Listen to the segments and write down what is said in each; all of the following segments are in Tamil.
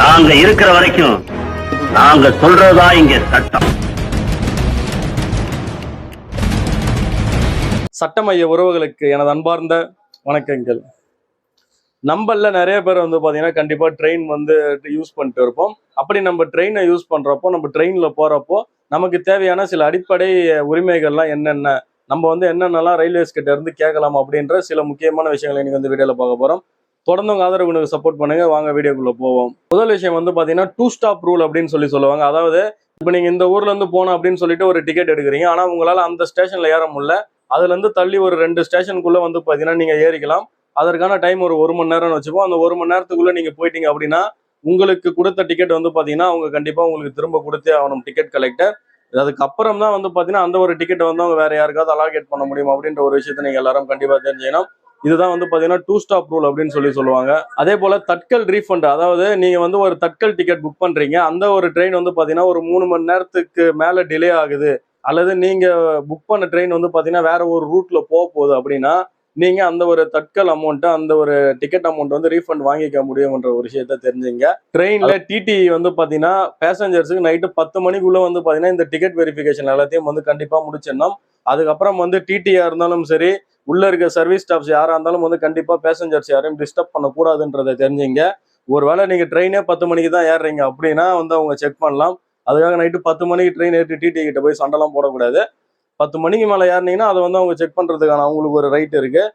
நாங்க இருக்கிற வரைக்கும் நாங்க சொல்றதா இங்க சட்டம். சட்டமைய உறவுகளுக்கு எனது அன்பார்ந்த வணக்கங்கள். நம்மள நிறைய பேர் வந்து பார்த்தீங்கன்னா கண்டிப்பாக ட்ரெயின் வந்து யூஸ் பண்ணிட்டு இருப்போம். அப்படி நம்ம ட்ரெயினை யூஸ் பண்ணுறப்போ நம்ம ட்ரெயினில் போகிறப்போ நமக்கு தேவையான சில அடிப்படை உரிமைகள்லாம் என்னென்ன நம்ம வந்து என்னென்னலாம் ரயில்வேஸ் கிட்ட இருந்து கேட்கலாம் அப்படின்ற சில முக்கியமான விஷயங்களை இன்னைக்கு வந்து வீடியோவில் பார்க்க போகிறோம் தொடர்ந்து உங்கள் ஆதரவு உங்களுக்கு சப்போர்ட் பண்ணுங்க. வாங்க வீடியோக்குள்ளே போவோம். முதல் விஷயம் வந்து பார்த்தீங்கன்னா டூ ஸ்டாப் ரூல் அப்படின்னு சொல்லி சொல்லுவாங்க. அதாவது இப்போ நீங்கள் இந்த ஊர்லேருந்து போனோம் போகணும் அப்படின்னு சொல்லிட்டு ஒரு டிக்கெட் எடுக்கிறீங்க. ஆனால் உங்களால் அந்த ஸ்டேஷனில் ஏற முடியல. அதுலேருந்து தள்ளி ஒரு ரெண்டு ஸ்டேஷனுக்குள்ளே வந்து பார்த்தீங்கன்னா நீங்கள் ஏறிக்கலாம். அதற்கான டைம் ஒரு ஒரு மணி நேரம்னு வச்சுப்போம். அந்த ஒரு மணி நேரத்துக்குள்ளே நீங்கள் போயிட்டீங்க அப்படின்னா உங்களுக்கு கொடுத்த டிக்கெட் வந்து பார்த்தீங்கன்னா அவங்க கண்டிப்பாக உங்களுக்கு திரும்ப கொடுத்தே ஆகணும் டிக்கெட் கலெக்டர் அதுக்கப்புறம் தான் வந்து பார்த்தீங்கன்னா அந்த ஒரு டிக்கெட்டை வந்து அவங்க வேறு யாருக்காவது அலாகேட் பண்ண முடியும் அப்படின்ற ஒரு விஷயத்தை நீங்கள் எல்லாரும் கண்டிப்பாக தெரிஞ்சுக்கணும். இதுதான் வந்து பார்த்தீங்கன்னா டூ ஸ்டாப் ரூல் அப்படின்னு சொல்லி சொல்லுவாங்க. அதே போல தட்கல் ரீஃபண்ட் அதாவது நீங்க வந்து ஒரு தட்கல் டிக்கெட் புக் பண்றீங்க அந்த ஒரு ட்ரெயின் வந்து பார்த்தீங்கன்னா ஒரு மூணு மணி நேரத்துக்கு மேல டிலே ஆகுது. அல்லது நீங்க புக் பண்ண ட்ரெயின் வந்து பார்த்தீங்கன்னா வேற ஒரு ரூட்ல போக போகுது அப்படின்னா நீங்க அந்த ஒரு தட்கல் அமௌண்ட்டை அந்த ஒரு டிக்கெட் அமௌண்ட் வந்து ரீஃபண்ட் வாங்கிக்க முடியும்ன்ற ஒரு விஷயத்த தெரிஞ்சுங்க. ட்ரெயின்ல டிடி வந்து பாத்தீங்கன்னா பேசஞ்சர்ஸுக்கு நைட்டு பத்து மணிக்குள்ள வந்து பாத்தீங்கன்னா இந்த டிக்கெட் வெரிஃபிகேஷன் எல்லாத்தையும் வந்து கண்டிப்பா முடிச்சிடணும் அதுக்கப்புறம் வந்து டிடியா இருந்தாலும் சரி உள்ள இருக்க சர்வீஸ் ஸ்டாஃப்ஸ் யாரா இருந்தாலும் வந்து கண்டிப்பா பேசஞ்சர்ஸ் யாரையும் டிஸ்டர்ப் பண்ணக்கூடாதுன்றதை தெரிஞ்சுங்க. ஒருவேளை நீங்க ட்ரெயினே பத்து மணிக்கு தான் ஏறுறீங்க அப்படின்னா வந்து அவங்க செக் பண்ணலாம். அதுக்காக நைட்டு பத்து மணிக்கு ட்ரெயின் ஏற்றி டிடி கிட்ட போய் சண்டைலாம் போடக்கூடாது. பத்து மணிக்கு மேலே ஏறினீங்கன்னா அதை வந்து அவங்க செக் பண்ணுறதுக்கான அவங்களுக்கு ஒரு ரைட் இருக்குது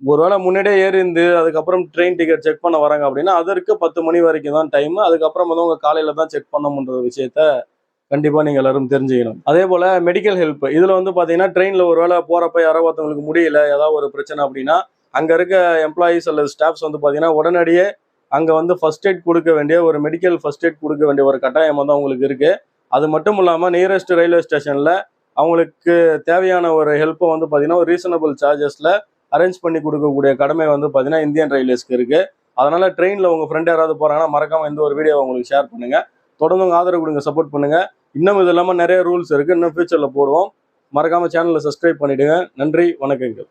ஒருவேளை முன்னாடியே ஏறி இருந்து அதுக்கப்புறம் ட்ரெயின் டிக்கெட் செக் பண்ண வராங்க அப்படின்னா அதற்கு பத்து மணி வரைக்கும் தான் டைம் அதுக்கப்புறம் வந்து உங்கள் காலையில் தான் செக் பண்ணணுன்ற விஷயத்த கண்டிப்பாக நீங்கள் எல்லாரும் தெரிஞ்சுக்கணும். அதே போல் மெடிக்கல் ஹெல்ப் இதில் வந்து பார்த்தீங்கன்னா ட்ரெயினில் ஒரு வேளை போகிறப்ப யாரோ ஒருத்தவங்களுக்கு முடியல ஏதாவது ஒரு பிரச்சனை அப்படின்னா அங்கே இருக்க எம்ப்ளாயீஸ் அல்லது ஸ்டாஃப்ஸ் வந்து பார்த்தீங்கன்னா உடனடியே அங்கே வந்து ஃபர்ஸ்ட் எய்ட் கொடுக்க வேண்டிய ஒரு மெடிக்கல் ஃபர்ஸ்ட் எய்ட் கொடுக்க வேண்டிய ஒரு கட்டாயம் வந்து அவங்களுக்கு இருக்குது அது மட்டும் இல்லாமல் நியரஸ்ட் ரயில்வே ஸ்டேஷனில் அவங்களுக்கு தேவையான ஒரு ஹெல்ப்பை வந்து பார்த்தீங்கன்னா ஒரு ரீசனபிள் சார்ஜஸில் அரேஞ்ச் பண்ணி கொடுக்கக்கூடிய கடமை வந்து பார்த்தீங்கன்னா இந்தியன் ரயில்வேஸ்க்கு இருக்குது அதனால் ட்ரெயினில் உங்கள் ஃப்ரெண்ட் யாராவது போகிறாங்கன்னா மறக்காமல் இந்த ஒரு வீடியோ உங்களுக்கு ஷேர் பண்ணுங்கள் தொடர்ந்து உங்கள் ஆதரவு கொடுங்க சப்போர்ட் பண்ணுங்க. இன்னும் இது இல்லாமல் நிறைய ரூல்ஸ் இருக்குது இன்னும் ஃபியூச்சரில் போடுவோம். மறக்காமல் சேனலை சப்ஸ்கிரைப் பண்ணிவிடுங்க நன்றி வணக்கங்கள்.